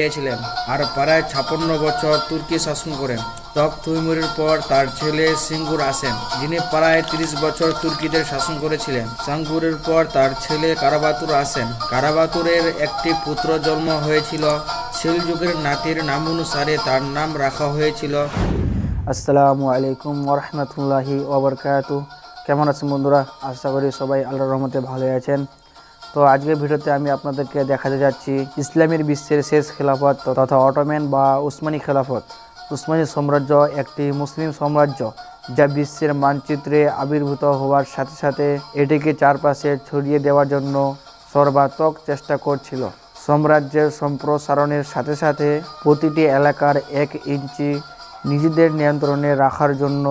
পেয়েছিলেন আর প্রায় ছাপ্পান্ন বছর তুর্কি শাসন করেন। তক তৈমুরের পর তার ছেলে সিঙ্গুর আসেন, যিনি প্রায় তিরিশ বছর তুর্কিদের শাসন করেছিলেন। সাঙ্গুরের পর তার ছেলে কারাবাতুর আসেন। কারাবাতুরের একটি পুত্র জন্ম হয়েছিল। সেলযুগের নাতির নাম অনুসারে তার নাম রাখা হয়েছিল। আসসালামু আলাইকুম ওরহমতুল্লাহি ওবরকাতু কেমন আছেন বন্ধুরা? আশা করি সবাই আল্লাহর রহমতে ভালো আছেন। তো আজকের ভিডিওতে আমি আপনাদেরকে দেখাতে যাচ্ছি ইসলামের বিশ্বের শেষ খেলাফত তথা অটোম্যান বা উসমানী খেলাফত। উসমানী সাম্রাজ্য একটি মুসলিম সাম্রাজ্য যা বিশ্বের মানচিত্রে আবির্ভূত হওয়ার সাথে সাথে এটিকে চারপাশে ছড়িয়ে দেওয়ার জন্য সর্বাত্মক চেষ্টা করছিল। সাম্রাজ্যের সম্প্রসারণের সাথে সাথে প্রতিটি এলাকার এক ইঞ্চি নিজেদের নিয়ন্ত্রণে রাখার জন্য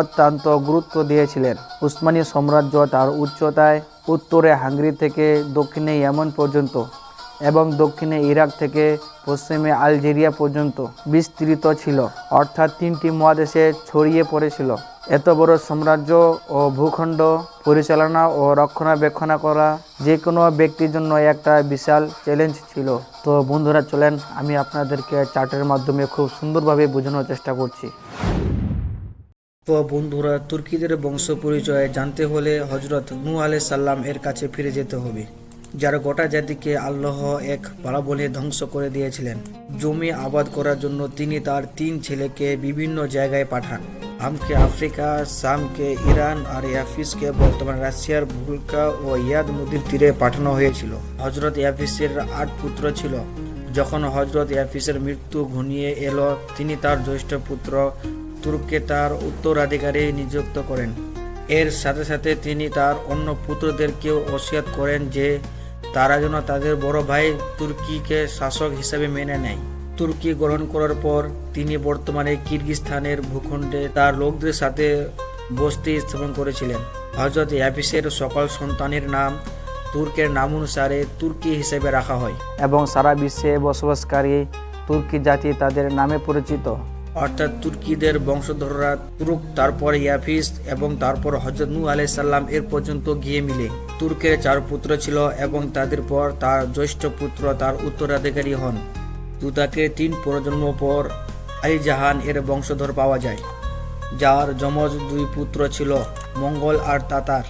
অত্যন্ত গুরুত্ব দিয়েছিলেন। উসমানী সাম্রাজ্য তার উচ্চতায় উত্তরে হাঙ্গরি থেকে দক্ষিণে ইয়েমন পর্যন্ত এবং দক্ষিণে ইরাক থেকে পশ্চিমে আলজেরিয়া পর্যন্ত বিস্তৃত ছিল, অর্থাৎ তিনটি মহাদেশে ছড়িয়ে পড়েছিল। এত বড় সাম্রাজ্য ও ভূখণ্ড পরিচালনা ও রক্ষণাবেক্ষণ করা যে কোনো ব্যক্তির জন্য একটা বিশাল চ্যালেঞ্জ ছিল। তো বন্ধুরা, চলেন আমি আপনাদেরকে চার্টের মাধ্যমে খুব সুন্দরভাবে বোঝানোর চেষ্টা করছি। বন্ধুরা তুর্কিদের বংশ পরিচয় জানতে হলে হজরত নু আলাই সাল্লাম এর কাছে ফিরে যেতে হবে, যার গোটা জাতিকে আল্লাহ এক বলে ধ্বংস করে দিয়েছিলেন। জমি আবাদ করার জন্য তিনি তার তিন ছেলেকে বিভিন্ন জায়গায় পাঠান। আমকে আফ্রিকা, সামকে ইরান আর ইয়াফিসকে বর্তমান রাশিয়ার ভুলকা ও ইয়াদ নদীর তীরে পাঠানো হয়েছিল। হজরত ইয়াফিসের আট পুত্র ছিল। যখন হজরত ইয়াফিসের মৃত্যু ঘনিয়ে এলো, তিনি তার জ্যৈষ্ঠ পুত্র তুর্ককে তার উত্তরাধিকারী নিযুক্ত করেন। এর সাথে সাথে তিনি তার অন্য পুত্রদেরকেও ওসিয়াত করেন যে তারা যেন তাদের বড় ভাই তুর্কিকে শাসক হিসেবে মেনে নেয়। তুর্কি গ্রহণ করার পর তিনি বর্তমানে কিরগিস্তানের ভূখণ্ডে তার লোকদের সাথে বসতি স্থাপন করেছিলেন। হজরত ইয়াফিসের সকল সন্তানের নাম তুর্কের নাম অনুসারে তুর্কি হিসেবে রাখা হয়। এবং সারা বিশ্বে বসবাসকারী তুর্কি জাতি তাদের নামে পরিচিত। অর্থাৎ তুর্কিদের বংশধররা তুর্ক, তারপর ইয়াফিস এবং তারপর হজরত নূ আলাই সাল্লাম এর পর্যন্ত গিয়ে মিলে। তুর্কের চার পুত্র ছিল এবং তাদের পর তার জ্যৈষ্ঠ পুত্র তার উত্তরাধিকারী হন। তুতাকে তিন প্রজন্ম পর আলী জাহান এর বংশধর পাওয়া যায়। যার যমজ দুই পুত্র ছিল মঙ্গল আর তাতার,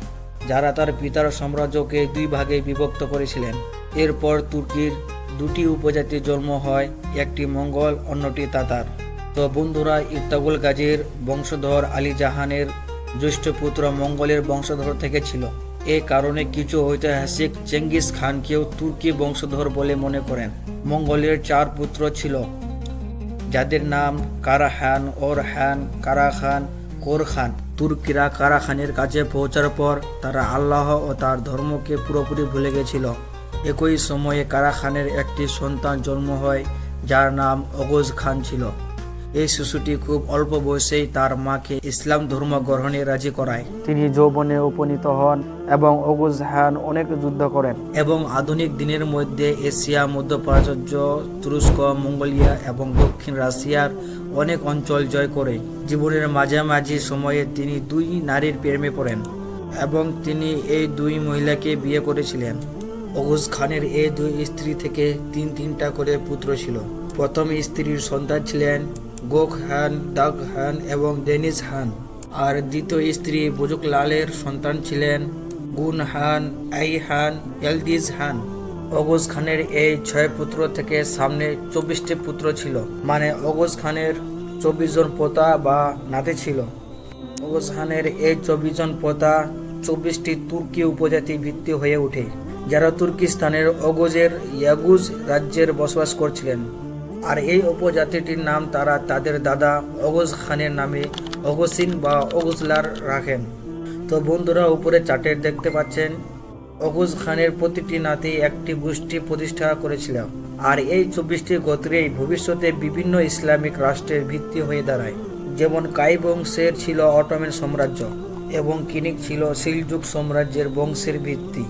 যারা তার পিতার সাম্রাজ্যকে দুই ভাগে বিভক্ত করেছিলেন। এরপর তুর্কির দুটি উপজাতির জন্ম হয়, একটি মঙ্গল, অন্যটি তাতার। তো বন্ধুরা ইর্তাগুল গাজীর বংশধর আলী জাহানের জ্যৈষ্ঠ পুত্র মঙ্গলের বংশধর থেকে ছিল। এ কারণে কিছু ঐতিহাসিক চেঙ্গিস খানকেও তুর্কি বংশধর বলে মনে করেন। মঙ্গলের চার পুত্র ছিল। যাদের নাম কারাহান ওর হান কারা খান, কোর খান। তুর্কিরা কারা খানের কাছে পৌঁছার পর তারা আল্লাহ ও তার ধর্মকে পুরোপুরি ভুলে গেছিল। একই সময়ে কারা খানের একটি সন্তান জন্ম হয়, যার নাম অগজ খান ছিল। এই শিশুটি খুব অল্প বয়সেই তার মাকে ইসলাম ধর্ম গ্রহণে রাজি করায়। তিনি যৌবনে উপনীত হন এবং অগুজ হান অনেক যুদ্ধ করেন। এবং আধুনিক দিনের মধ্যে এশিয়া মধ্যপ্রাচ্য তুরস্ক মঙ্গোলিয়া এবং দক্ষিণ রাশিয়ার অনেক অঞ্চল জয় করে। জীবনের মাঝামাঝি সময়ে তিনি দুই নারীর প্রেমে পড়েন এবং তিনি এই দুই মহিলাকে বিয়ে করেছিলেন। অগুজ খানের এই দুই স্ত্রী থেকে তিন তিনটা করে পুত্র ছিল। প্রথম স্ত্রীর সন্তান ছিলেন গোখ হান দাগ হান এবং ডেনিস হান। আর দ্বিতীয় স্ত্রী বুজুক লালের সন্তান ছিলেন গুন হান, আই হান এলদিজ হান। অগজ খানের এই ছয় পুত্র থেকে সামনে চব্বিশটি পুত্র ছিল মানে অগজ খানের চব্বিশ জন পোতা বা নাতি ছিল। অগজ খানের এই চব্বিশ জন পোতা চব্বিশটি তুর্কি উপজাতি ভিত্তি হয়ে ওঠে, যারা তুর্কিস্তানের অগজের ইয়াগুজ রাজ্যের বসবাস করছিলেন। আর এই উপজাতিটির নাম তারা তাদের দাদা অগজ খানের নামে অগসিন বা অগজলার রাখেন। তো বন্ধুরা, উপরে চার্টের দেখতে পাচ্ছেন, অগুজ খানের প্রতিটি নাতি একটি গোষ্ঠী প্রতিষ্ঠা করেছিল। আর এই চব্বিশটি গোত্রেই ভবিষ্যতে বিভিন্ন ইসলামিক রাষ্ট্রের ভিত্তি হয়ে দাঁড়ায়। যেমন কাই বংশের ছিল অটোমেন সাম্রাজ্য এবং কিনিক ছিল সিলযুগ সাম্রাজ্যের বংশের ভিত্তি।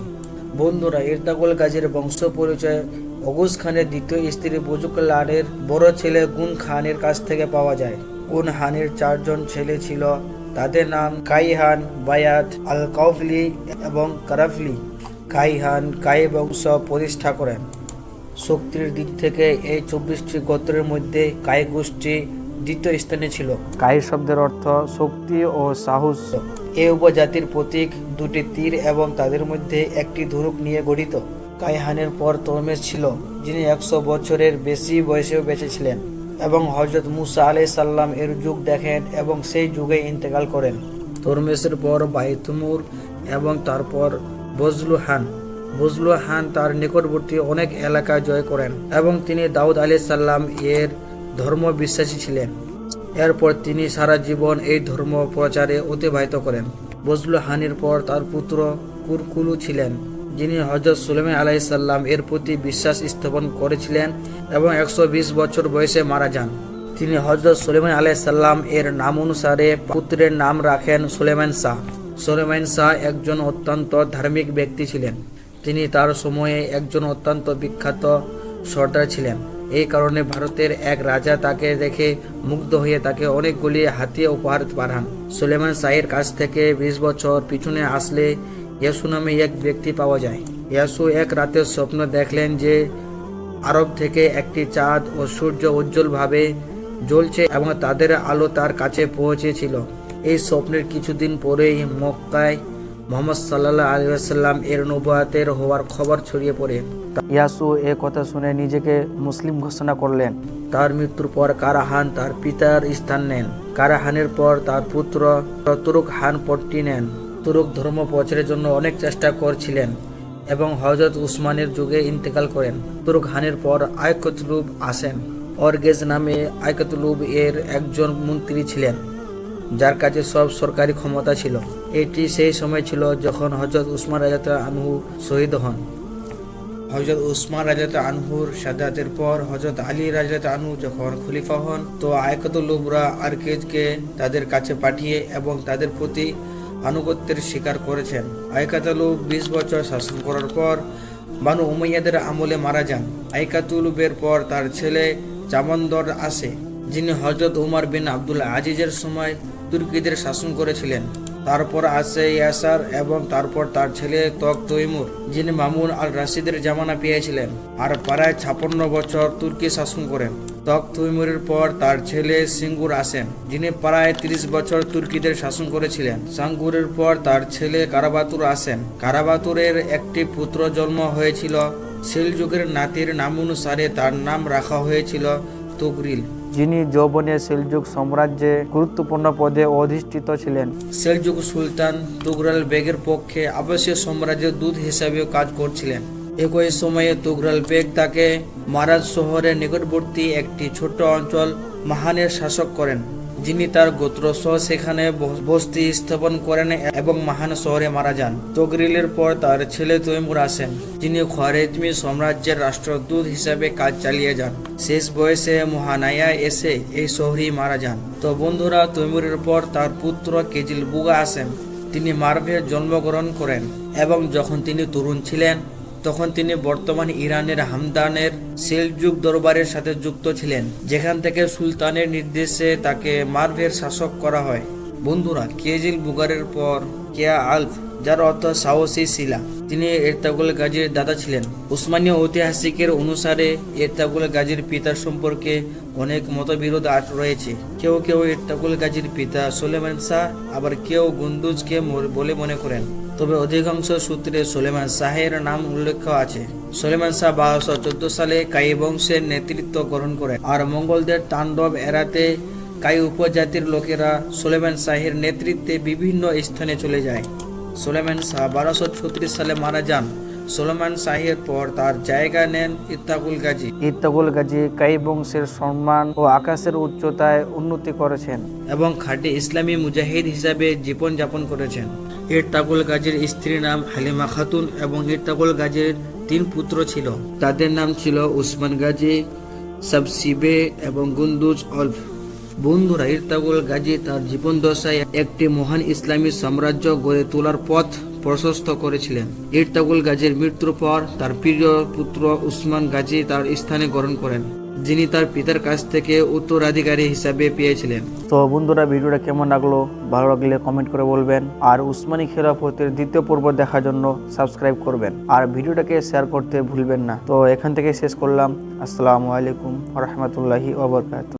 বন্ধুরা, ইরতাগুল গাজীর বংশ পরিচয় অগুজ খানের দ্বিতীয় স্ত্রী বুজুকলানের বড় ছেলে গুন খানের কাছ থেকে পাওয়া যায়। গুন হানের চারজন ছেলে ছিল তাদের নাম কাইহান বায়াত আল কাউফলি এবং কারাফলি। কাইহান কাই বংশ প্রতিষ্ঠা করেন। শক্তির দিক থেকে এই চব্বিশটি গোত্রের মধ্যে কায় গোষ্ঠী দ্বিতীয় স্থানে ছিল। কাই শব্দের অর্থ শক্তি ও সাহস। এই উপজাতির প্রতীক দুটি তীর এবং তাদের মধ্যে একটি ধনুক নিয়ে গঠিত। কাইহানের পর তরমেশ ছিল, যিনি একশো বছরের বেশি বয়সেও বেঁচে ছিলেন এবং হজরত মুসা আলাই সাল্লাম এর যুগ দেখেন এবং সেই যুগে ইন্তেকাল করেন। তরমেশের পর বাইতুমুর এবং তারপর বজলু হান বজলু হান তার নিকটবর্তী অনেক এলাকা জয় করেন এবং তিনি দাউদ আলি সাল্লাম এর ধর্ম বিশ্বাসী ছিলেন। এরপর তিনি সারা জীবন এই ধর্ম প্রচারে অতিবাহিত করেন। বজলু হানির পর তার পুত্র কুরকুলু ছিলেন। যিনি হজরত সুলেমান আলাইসাল্লাম এর প্রতি বিশ্বাস স্থাপন করেছিলেন এবং একশো বিশ বছর বয়সে মারা যান। তিনি হজরত সুলেমান আলাইসাল্লাম এর নাম অনুসারে পুত্রের নাম রাখেন সুলেমান শাহ। সুলেমান শাহ একজন অত্যন্ত ধার্মিক ব্যক্তি ছিলেন। তিনি তার সময়ে একজন অত্যন্ত বিখ্যাত সর্দার ছিলেন। এই কারণে ভারতের এক রাজা তাকে দেখে মুগ্ধ হয়ে তাকে অনেকগুলি হাতি উপহার পাঠান। সুলেমান শাহের কাছ থেকে বিশ বছর পিছনে আসলে ইয়াসু নামে এক ব্যক্তি পাওয়া যায়। ইয়াসু এক রাতের স্বপ্ন দেখলেন যে আরব থেকে একটি চাঁদ ও সূর্য উজ্জ্বলভাবে জ্বলছে এবং তাদের আলো তার কাছে পৌঁছেছিল। এই স্বপ্নের কিছুদিন পরেই মক্কায় মোহাম্মদ সাল্লাহ আলিয়াল্লাম এর নবাতের হওয়ার খবর ছড়িয়ে পড়ে। ইয়াসু এ কথা শুনে নিজেকে মুসলিম ঘোষণা করলেন। তার মৃত্যুর পর কারাহান তার পিতার স্থান নেন। কারাহানের পর তার পুত্র তুরুক হান পট্টি নেন। তুরুক ধর্ম প্রচারের জন্য অনেক চেষ্টা করছিলেন এবং হজরত উসমানের যুগে ইন্তেকাল করেন। তুরুক হানের পর আয়কতলুব আসেন। অরগেজ নামে আয়কতলুব এর একজন মন্ত্রী ছিলেন, যার কাছে সব সরকারি ক্ষমতা ছিল। এটি সেই সময় ছিল যখন হজরত উসমান রাজাত আনহু শহীদ হন। হজরত উসমান রাজাত আনহুর সাদাতের পর হজরত আলী রাজাত আনহু যখন খলিফা হন, তো আয়কতুল্লুবরা আরকেজকে তাদের কাছে পাঠিয়ে এবং তাদের প্রতি আনুগত্যের স্বীকার করেছেন। আয়কাতুলুব বিশ বছর শাসন করার পর বানু উমাইয়াদের আমলে মারা যান। আইকাতুলুবের পর তার ছেলে জামান্দর আসে, যিনি হজরত উমার বিন আব্দুল আজিজের সময় তুর্কিদের শাসন করেছিলেন। তারপর আসে ইয়াসার এবং তারপর তার ছেলে তক তৈমুর, যিনি মামুন আল রাশিদের জামানা পেয়েছিলেন। আর প্রায় ছাপ্পান্ন বছর তুর্কি শাসন করেন। তক তৈমুরের পর তার ছেলে সিঙ্গুর আসেন যিনি প্রায় তিরিশ বছর তুর্কিদের শাসন করেছিলেন। সাঙ্গুরের পর তার ছেলে কারাবাতুর আসেন কারাবাতুরের একটি পুত্র জন্ম হয়েছিল। সেলযুগের নাতির নাম অনুসারে তার নাম রাখা হয়েছিল তুগরিল। যিনি যৌবনে সেলজুক সাম্রাজ্যে গুরুত্বপূর্ণ পদে অধিষ্ঠিত ছিলেন। সেলজুক সুলতান তুগরাল বেগের পক্ষে আবাসীয় সাম্রাজ্যের দূত হিসাবেও কাজ করছিলেন। একই সময়ে তুগরাল বেগ তাকে মারাজ শহরের নিকটবর্তী একটি ছোট অঞ্চল মাহানের শাসক করেন, যিনি তার গোত্র সহ সেখানে বসতি স্থাপন করেন এবং মাহান শহরে মারা যান। তগরিলের পর তার ছেলে তৈমুর আসেন, যিনি খরেজমি সাম্রাজ্যের রাষ্ট্রদূত হিসাবে কাজ চালিয়ে যান। শেষ বয়সে মহানায়া এসে এই শহরেই মারা যান। তো বন্ধুরা, তৈমুরের পর তার পুত্র কেজিল বুগা আসেন, তিনি মার্ভে জন্মগ্রহণ করেন এবং যখন তিনি তরুণ ছিলেন তখন তিনি বর্তমান ইরানের হামদানের সেলজুক দরবারের সাথে যুক্ত ছিলেন, যেখান থেকে সুলতানের নির্দেশে তাকে মার্ভের শাসক করা হয়। বন্ধুরা, কেজিল বুগারের পর কেয়া আলফ, যার অর্থ সাহসী শিলা, তিনি এরতাগুল গাজীর দাদা ছিলেন। উসমানীয় ঐতিহাসিকের অনুসারে এরতাগুল গাজীর পিতার সম্পর্কে অনেক মতবিরোধ আট রয়েছে। কেউ কেউ এরতাগুল গাজীর পিতা সোলেমান শাহ, আবার কেউ গুন্দুজকে বলে মনে করেন। তবে অধিকাংশ সূত্রে সোলেমান শাহের নাম উল্লেখ আছে। সোলেমান শাহ বারোশো চোদ্দ সালে কাই বংশের নেতৃত্ব গ্রহণ করে আর মঙ্গলদের তাণ্ডব এড়াতে কাই উপজাতির লোকেরা সোলেমান শাহের নেতৃত্বে বিভিন্ন স্থানে চলে যায়। সোলেমান শাহ বারোশো ছত্রিশ সালে মারা যান। সোলেমান শাহের পর তার জায়গা নেন ইত্তাকুল গাজী। ইত্তাগুল গাজী কাই বংশের সম্মান ও আকাশের উচ্চতায় উন্নতি করেছেন। এবং খাঁটি ইসলামী মুজাহিদ হিসাবে জীবন যাপন করেছেন। ইরতাকুল গাজীর স্ত্রীর নাম হালিমা খাতুন এবং ইরতাকুল গাজীর তিন পুত্র ছিল। তাদের নাম ছিল উসমান গাজী, সাবসিবে এবং গুন্দুজ অল্ফ। বন্ধুরা ইরতাকুল গাজী তার জীবন দশায় একটি মহান ইসলামী সাম্রাজ্য গড়ে তোলার পথ প্রশস্ত করেছিলেন। ইরতাকুল গাজীর মৃত্যুর পর তার প্রিয় পুত্র উসমান গাজী তার স্থানে গ্রহণ করেন। যিনি তার পিতার কাছ থেকে উত্তরাধিকারী হিসাবে পেয়েছিলেন। তো বন্ধুরা, ভিডিওটা কেমন লাগল? ভালো লাগলে কমেন্ট করে বলবেন। আর উসমানী খেলাফতের দ্বিতীয় পর্ব দেখার জন্য সাবস্ক্রাইব করবেন। আর ভিডিওটাকে শেয়ার করতে ভুলবেন না। তো এখান থেকে শেষ করলাম। আসসালামু আলাইকুম রহমতুল্লাহি ওবরকাত